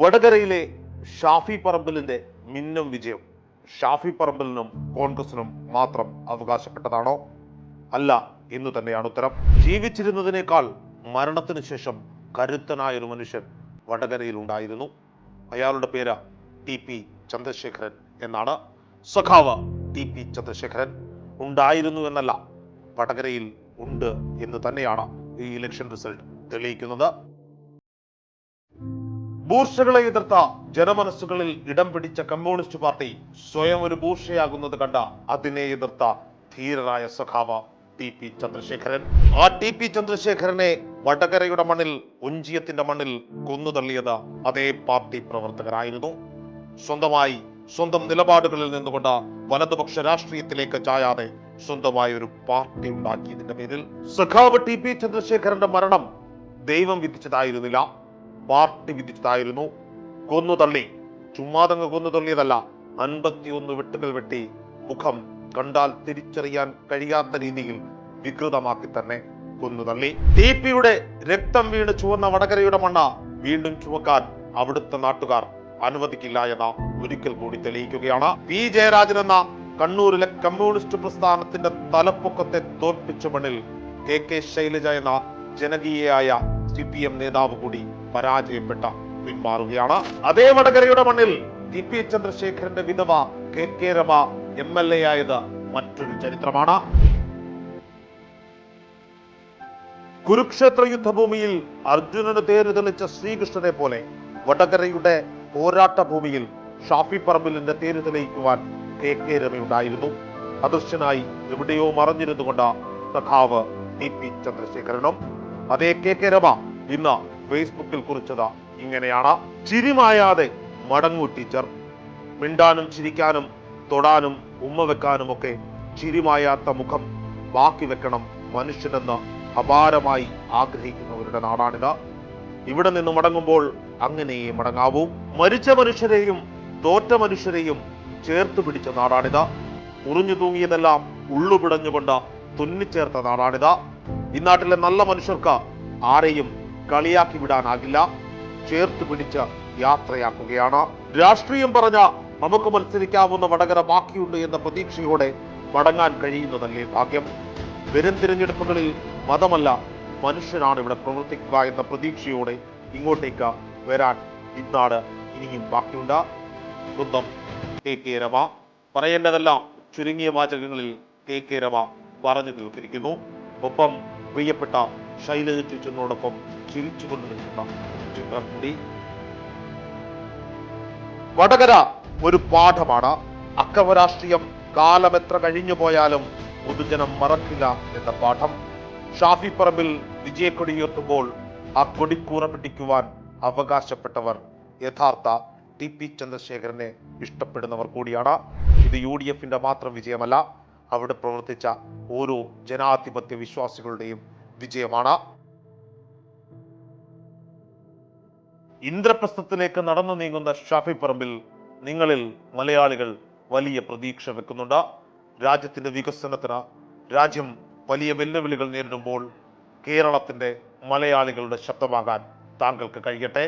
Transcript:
വടകരയിലെ ഷാഫി പറമ്പലിന്റെ മിന്നും വിജയം. ഷാഫി പറമ്പലിനും കോൺഗ്രസിനും മാത്രം അവകാശപ്പെട്ടതാണോ? അല്ല എന്ന് തന്നെയാണ് ഉത്തരം. ജീവിച്ചിരുന്നതിനേക്കാൾ മരണത്തിന് ശേഷം കരുത്തനായ ഒരു മനുഷ്യൻ വടകരയിൽ ഉണ്ടായിരുന്നു. അയാളുടെ പേര് ടി പി ചന്ദ്രശേഖരൻ എന്നാണ്. സഖാവ് ടി പി ചന്ദ്രശേഖരൻ ഉണ്ടായിരുന്നു എന്നല്ല വടകരയിൽ ഉണ്ട് എന്ന് തന്നെയാണ് ഈ ഇലക്ഷൻ റിസൾട്ട് തെളിയിക്കുന്നത്. ബൂർഷകളെ എതിർത്ത ജനമനസ്സുകളിൽ ഇടം പിടിച്ച കമ്മ്യൂണിസ്റ്റ് പാർട്ടി സ്വയം ഒരു ബൂർഷയാകുന്നത് കണ്ട അതിനെ എതിർത്ത ധീരനായ സഖാവ ടി പി ചന്ദ്രശേഖരൻ. ആ ടി പി ചന്ദ്രശേഖരനെ വടകരയുടെ മണ്ണിൽ ഒഞ്ചിയത്തിന്റെ മണ്ണിൽ കൊന്നുതള്ളിയത് അതേ പാർട്ടി പ്രവർത്തകരായിരുന്നു. സ്വന്തമായി സ്വന്തം നിലപാടുകളിൽ നിന്നുകൊണ്ട് വലതുപക്ഷ രാഷ്ട്രീയത്തിലേക്ക് ചായാതെ സ്വന്തമായ ഒരു പാർട്ടി ഉണ്ടാക്കിയതിന്റെ പേരിൽ സഖാവ് ടി പി ചന്ദ്രശേഖരന്റെ മരണം ദൈവം വിധിച്ചതായിരുന്നില്ല. പാർട്ടി വിധിച്ചതായിരുന്നു. കൊന്നു തള്ളി. ചുമ്മാതങ്ങ് കൊന്നു തള്ളിയതല്ല. അൻപത്തിയൊന്ന് വെട്ടുകൾ വെട്ടി മുഖം കണ്ടാൽ തിരിച്ചറിയാൻ കഴിയാത്ത രീതിയിൽ വികൃതമാക്കി തന്നെ കൊന്നു തള്ളി. ടി പിയുടെ രക്തം വീണ് ചുവന്ന വടകരയുടെ മണ്ണ വീണ്ടും ചുവക്കാൻ അവിടുത്തെ നാട്ടുകാർ അനുവദിക്കില്ല എന്ന ഒരിക്കൽ കൂടി തെളിയിക്കുകയാണ്. പി. ജയരാജൻ എന്ന കണ്ണൂരിലെ കമ്മ്യൂണിസ്റ്റ് പ്രസ്ഥാനത്തിന്റെ തലപ്പൊക്കത്തെ തോൽപ്പിച്ച മണ്ണിൽ കെ. കെ. ശൈലജ എന്ന ജനകീയയായ സി പി എം നേതാവ് കൂടി പരാജയപ്പെട്ട പിന്മാറുകയാണ്. അതേ വടകരയുടെ മണ്ണിൽ ടി പി ചന്ദ്രശേഖരന്റെ വിധവ K K Rama M L A ആയത് മറ്റൊരു ചരിത്രമാണ്. കുരുക്ഷേത്ര യുദ്ധഭൂമിയിൽ അർജുനന് തേര് തെളിച്ച ശ്രീകൃഷ്ണനെ പോലെ വടകരയുടെ പോരാട്ട ഭൂമിയിൽ ഷാഫി പറമ്പിലിന്റെ തേര് തെളിയിക്കുവാൻ കെ കെ രമയുണ്ടായിരുന്നു അദൃശ്യനായി എവിടെയോ മറഞ്ഞിരുന്നു കൊണ്ട് സഖാവ് ടി പി ചന്ദ്രശേഖരനും അതേ കെ കെ രമ ഇന്ന് ഫേസ്ബുക്കിൽ കുറിച്ചതാ. ഇങ്ങനെയാണ്. ചിരിമായാതെ മടങ്ങൂ ടീച്ചർ. മിണ്ടാനും ചിരിക്കാനും തൊടാനും ഉമ്മ വെക്കാനും ഒക്കെ ചിരിമായാത്ത മുഖം ബാക്കി വെക്കണം മനുഷ്യനെന്ന് അപാരമായി ആഗ്രഹിക്കുന്നവരുടെ നാടാണിത്. ഇവിടെ നിന്ന് മടങ്ങുമ്പോൾ അങ്ങനെയേ മടങ്ങാവൂ. മരിച്ച മനുഷ്യരെയും തോറ്റ മനുഷ്യരെയും ചേർത്ത് പിടിച്ച നാടാണിത്. ഉറിഞ്ഞു തൂങ്ങിയതെല്ലാം ഉള്ളുപിടഞ്ഞുകൊണ്ട് തുന്നിച്ചേർത്ത നാടാണിത്. ഈ നാട്ടിലെ നല്ല മനുഷ്യർക്ക് ആരെയും കളിയാക്കി വിടാനാകില്ല. ചേർത്ത് പിടിച്ച് യാത്രയാക്കുകയാണ്. രാഷ്ട്രീയം പറഞ്ഞ നമുക്ക് മത്സരിക്കാവുന്ന വടകര ബാക്കിയുണ്ട് എന്ന പ്രതീക്ഷയോടെ മടങ്ങാൻ കഴിയുന്നതല്ലേ ഭാഗ്യം. വരും തിരഞ്ഞെടുപ്പുകളിൽ മതമല്ല മനുഷ്യനാണ് ഇവിടെ പ്രവർത്തിക്കുക എന്ന പ്രതീക്ഷയോടെ ഇങ്ങോട്ടേക്ക് വരാൻ ഇന്നാട് ഇനിയും ബാക്കിയുണ്ട്. സ്വന്തം കെ കെ രമ. പറയേണ്ടതെല്ലാം ചുരുങ്ങിയ വാചകങ്ങളിൽ കെ കെ രമ പറഞ്ഞു തീർത്തിരിക്കുന്നു. ഒപ്പം പ്രിയപ്പെട്ട ശൈലജ ടീച്ചറിനോടൊപ്പം ചിരിച്ചുകൊണ്ട് നിൽക്കുന്ന കൂടി വടകര ഒരു പാഠമാണ്. അക്രമ കാലമെത്ര കഴിഞ്ഞു പോയാലും പൊതുജനം മറക്കില്ല എന്ന പാഠം. ഷാഫി പറമ്പിൽ വിജയക്കൊടി ഉയർത്തുമ്പോൾ ആ കൊടിക്കൂറ പിടിക്കുവാൻ അവകാശപ്പെട്ടവർ യഥാർത്ഥ ടി പി ചന്ദ്രശേഖരനെ ഇഷ്ടപ്പെടുന്നവർ കൂടിയാണ്. ഇത് യു ഡി എഫിന്റെ മാത്രം വിജയമല്ല അവിടെ പ്രവർത്തിച്ച ഓരോ ജനാധിപത്യ വിശ്വാസികളുടെയും വിജയമാണ്. ഇന്ദ്രപ്രസ്ഥത്തിലേക്ക് നടന്നു നീങ്ങുന്ന ഷാഫി പറമ്പിൽ നിങ്ങളിൽ മലയാളികൾ വലിയ പ്രതീക്ഷ വെക്കുന്നുണ്ട്. രാജ്യത്തിന്റെ വികസനത്തിന് രാജ്യം വലിയ വെല്ലുവിളികൾ നേരിടുമ്പോൾ കേരളത്തിന്റെ മലയാളികളുടെ ശബ്ദമാകാൻ താങ്കൾക്ക് കഴിയട്ടെ.